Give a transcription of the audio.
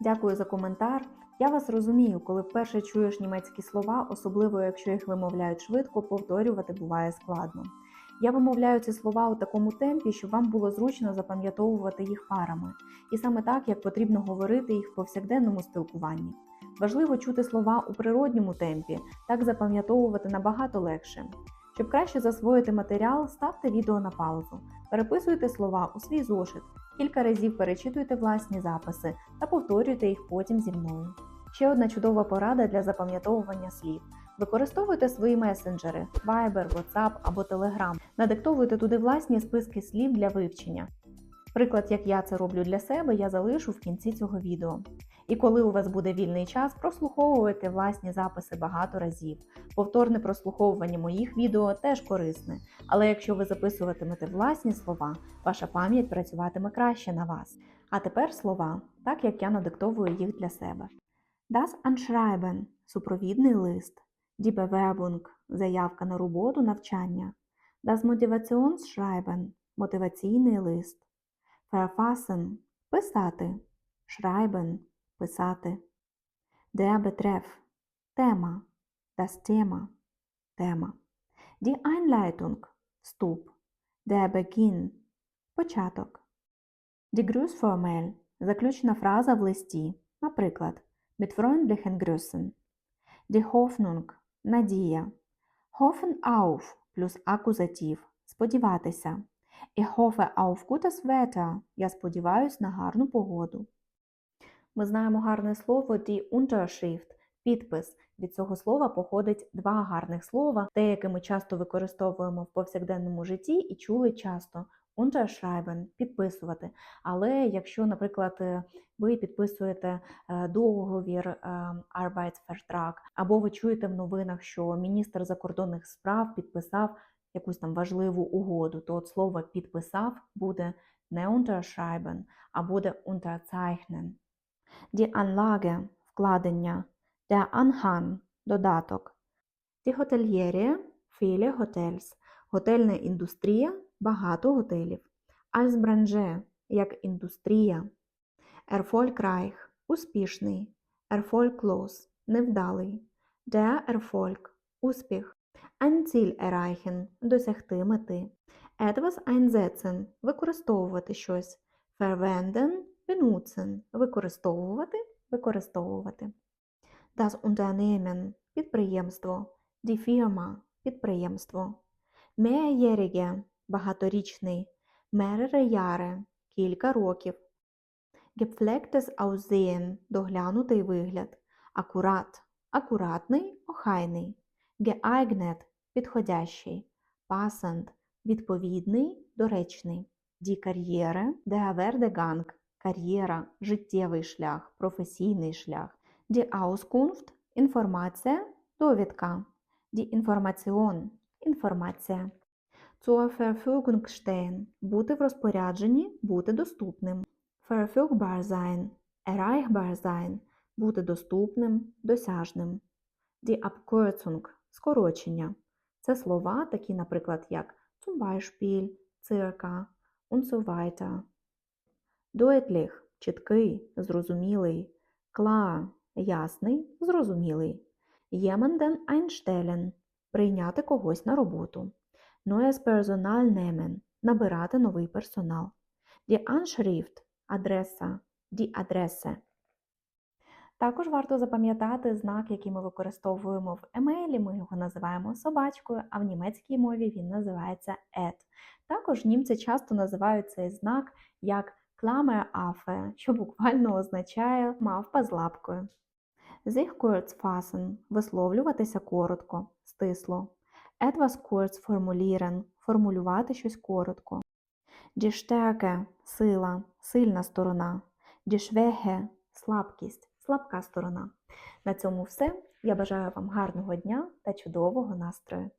Дякую за коментар. Я вас розумію, коли вперше чуєш німецькі слова, особливо якщо їх вимовляють швидко, повторювати буває складно. Я вимовляю ці слова у такому темпі, щоб вам було зручно запам'ятовувати їх парами, і саме так, як потрібно говорити їх в повсякденному спілкуванні. Важливо чути слова у природньому темпі, так запам'ятовувати набагато легше. Щоб краще засвоїти матеріал, ставте відео на паузу, переписуйте слова у свій зошит, кілька разів перечитуйте власні записи та повторюйте їх потім зі мною. Ще одна чудова порада для запам'ятовування слів. Використовуйте свої месенджери Viber, WhatsApp або Telegram. Надиктовуйте туди власні списки слів для вивчення. Приклад, як я це роблю для себе, я залишу в кінці цього відео. І коли у вас буде вільний час, прослуховуйте власні записи багато разів. Повторне прослуховування моїх відео теж корисне, але якщо ви записуватимете власні слова, ваша пам'ять працюватиме краще на вас. А тепер слова, так як я надиктовую їх для себе. Das Anschreiben – супровідний лист. Die Bewerbung – заявка на роботу, навчання. Das Motivationsschreiben – мотиваційний лист. Verfassen – писати. Schreiben – писати. Der Betreff – тема. Das Thema – тема. Die Einleitung – вступ. Der Beginn – початок. Die Grußformel – заключна фраза в листі. Наприклад, mit freundlichen Grüßen. Die Hoffnung – надія. Hoffen auf плюс акузатив – сподіватися. Ich hoffe auf gutes Wetter. Я сподіваюсь на гарну погоду. Ми знаємо гарне слово die Unterschrift – підпис. Від цього слова походить два гарних слова, те, яке ми часто використовуємо в повсякденному житті і чули часто. Unterschreiben – підписувати. Але якщо, наприклад, е, ви підписуєте е, договір е, Arbeitsvertrag, або ви чуєте в новинах, що міністр закордонних справ підписав якусь там важливу угоду, то от слово підписав буде не unterschreiben, а буде unterzeichnen. Die Anlage – вкладення, der Anhang – додаток. Die Hotellerie – viele Hotels, готельна індустрія – багато готелів. Als Branche – як індустрія. Erfolgreich – успішний. Erfolglos – невдалий. Der Erfolg – успіх. Ein Ziel erreichen – досягти мети. Etwas einsetzen – використовувати щось. Verwenden – benutzen – використовувати, використовувати. Das Unternehmen – підприємство. Die Firma – підприємство. Mehrjährige – багаторічний. Mehrere Jahre – кілька років. Gepflegtes Aussehen – доглянутий вигляд. Акурат – акуратний, охайний. Geeignet – підходящий. Passend – відповідний, доречний. Die Karriere – der Werdegang – кар'єра, життєвий шлях, професійний шлях. Die Auskunft – інформація, довідка. Die Information – інформація. Zur Verfügung stehen – бути в розпорядженні, бути доступним. Verfügbar sein – erreichbar sein – бути доступним, досяжним. Die Abkürzung – скорочення. Це слова, такі, наприклад, як zum Beispiel, circa und so weiter. Deutlich – чіткий, зрозумілий. Klar – ясний, зрозумілий. Jemanden einstellen – прийняти когось на роботу. Neues Personal nehmen – набирати новий персонал. Die Anschrift – адреса, die Adresse. Також варто запам'ятати знак, який ми використовуємо в емейлі. Ми його називаємо собачкою, а в німецькій мові він називається et. Також німці часто називають цей знак як Klammer Affe, що буквально означає мавпа з лапкою. Sich kurz – висловлюватися коротко, стисло. Etwas kurz formulieren – формулювати щось коротко. Die сила, сильна сторона. Die слабкість, слабка сторона. На цьому все. Я бажаю вам гарного дня та чудового настрою.